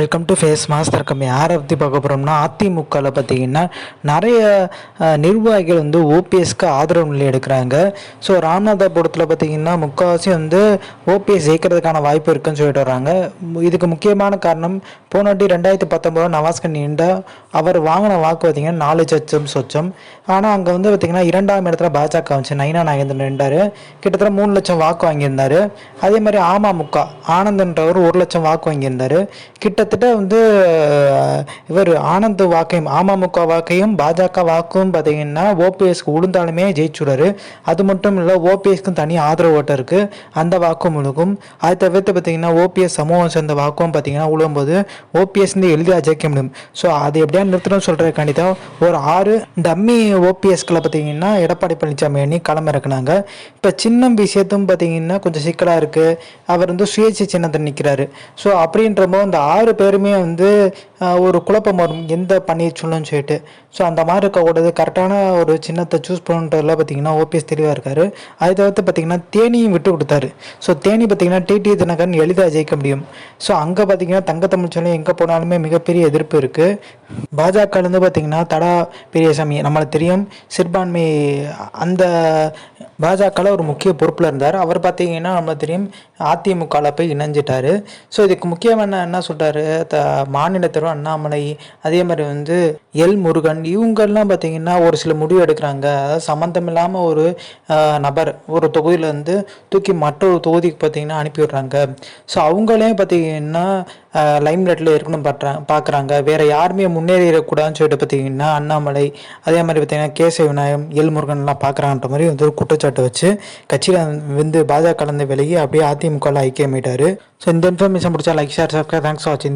Welcome to face master கம்மி யாரை பற்றி பார்க்க போகிறோம்னா அதிமுகவில் பார்த்தீங்கன்னா நிறைய நிர்வாகிகள் வந்து ஓபிஎஸ்க்கு ஆதரவு நிலை எடுக்கிறாங்க. ஸோ ராமநாதபுரத்தில் பார்த்தீங்கன்னா முக்கால்வாசி வந்து ஓபிஎஸ் ஜெயிக்கிறதுக்கான வாய்ப்பு இருக்குன்னு சொல்லிட்டு வர்றாங்க. இதுக்கு முக்கியமான காரணம் போனாட்டி ரெண்டாயிரத்தி பத்தொம்போது நவாஸ்கன் நீண்ட அவர் வாங்கின வாக்கு பார்த்தீங்கன்னா நாலு லட்சம் சொச்சம். ஆனால் அங்கே வந்து பார்த்தீங்கன்னா இரண்டாம் இடத்துல பாஜக வந்துச்சு. நைனா நாகேந்திரன் நின்றாரு. கிட்டத்தட்ட மூணு லட்சம் வாக்கு வாங்கியிருந்தாரு. அதே மாதிரி அமமுக ஆனந்த்ன்றவர் ஒரு லட்சம் வாக்கு வாங்கியிருந்தாரு. கிட்டத்தட்ட வந்து இவர் ஆனந்த் வாக்கையும் அமமுக வாக்கையும் பாஜக வாக்கும் பார்த்தீங்கன்னா ஓபிஎஸ்க்கு உளுந்தாலுமே ஜெயிச்சுடுறாரு. அது மட்டும் இல்லை ஓபிஎஸ்க்கும் தனி ஆதரவு ஓட்டம் இருக்குது அந்த வாக்கும் உழுகும் அதை தவிர்த்து பார்த்தீங்கன்னா ஓபிஎஸ் சமூகம் சேர்ந்த வாக்கும் பார்த்தீங்கன்னா உழும்போது ஓபிஎஸ் வந்து எளிதாக ஜெயிக்க முடியும். ஸோ அது எப்படியா நிறுத்தணும்னு சொல்கிறதுக்காண்டி தான் ஒரு ஆறு டம்மி ஓபிஎஸ்களை பார்த்தீங்கன்னா எடப்பாடி பழனிசாமி அணி களம் இறக்குனாங்க. இப்போ சின்னம் விஷயத்தும் பார்த்தீங்கன்னா கொஞ்சம் சிக்கலாக இருக்குது அவர் வந்து சுயேட்சை சின்னத்தை நிற்கிறாரு ஸோ அப்படின்றப்போ அந்த ஆறு பேருமே வந்து ஒரு குழப்பம் வரும். எந்த பன்னீர்செல்வம்னு சொல்லிட்டு. ஸோ அந்த மாதிரி இருக்கக்கூடாது கரெக்டான ஒரு சின்னத்தை சூஸ் பண்ணுறதுல பார்த்தீங்கன்னா ஓபிஎஸ் தெளிவாக இருக்காரு. அதை தவிர்த்து பார்த்தீங்கன்னா தேனியும் விட்டு கொடுத்தாரு. ஸோ தேனி பார்த்தீங்கன்னா டிடி தினகரன் எளிதாக ஜெயிக்க முடியும். ஸோ அங்கே பார்த்தீங்கன்னா தங்க போனாலும் எங்கே போனாலுமே மிகப்பெரிய எதிர்ப்பு இருக்குது பாஜகலேருந்து பார்த்திங்கன்னா தடா பெரியசாமி நம்மளுக்கு தெரியும். சிறுபான்மை அந்த பாஜகவில் ஒரு முக்கிய பொறுப்பில் இருந்தார். அவர் பார்த்தீங்கன்னா நம்மளுக்கு தெரியும் அதிமுகவில் போய் இணைஞ்சிட்டாரு. ஸோ இதுக்கு முக்கியமான என்ன சொல்கிறாரு த மாநில தலைவர் அண்ணாமலை அதே மாதிரி வந்து எல் முருகன் இவங்கெல்லாம் பார்த்தீங்கன்னா ஒரு சில முடிவு எடுக்கிறாங்க. அதாவது சம்மந்தம் இல்லாமல் ஒரு நபர் ஒரு தொகுதியிலேருந்து தூக்கி மற்றொரு தொகுதிக்கு பார்த்தீங்கன்னா அனுப்பிவிடுறாங்க ஸோ அவங்களே பார்த்தீங்கன்னா லைம்லைட்டில் இருக்கணும் பார்க்குறாங்க பார்க்குறாங்க வேற யாருமே முன்னேறிடக்கூடாதுன்னு சொல்லிட்டு பார்த்தீங்கன்னா அண்ணாமலை அதே மாதிரி பார்த்தீங்கன்னா கேசவ விநாயகம் எல் முருகன்லாம் பார்க்குறாங்கன்ற மாதிரி வந்து ஒரு குற்றச்சாட்டு வச்சு கட்சியில் வந்து பாஜக கலந்து விலகி அப்படியே அதிமுகவில் ஐக்கியமாயிட்டாரு ஸோ இந்த இன்ஃபர்மேஷன் பிடிச்சா like share subscribe thanks for வாட்சிங்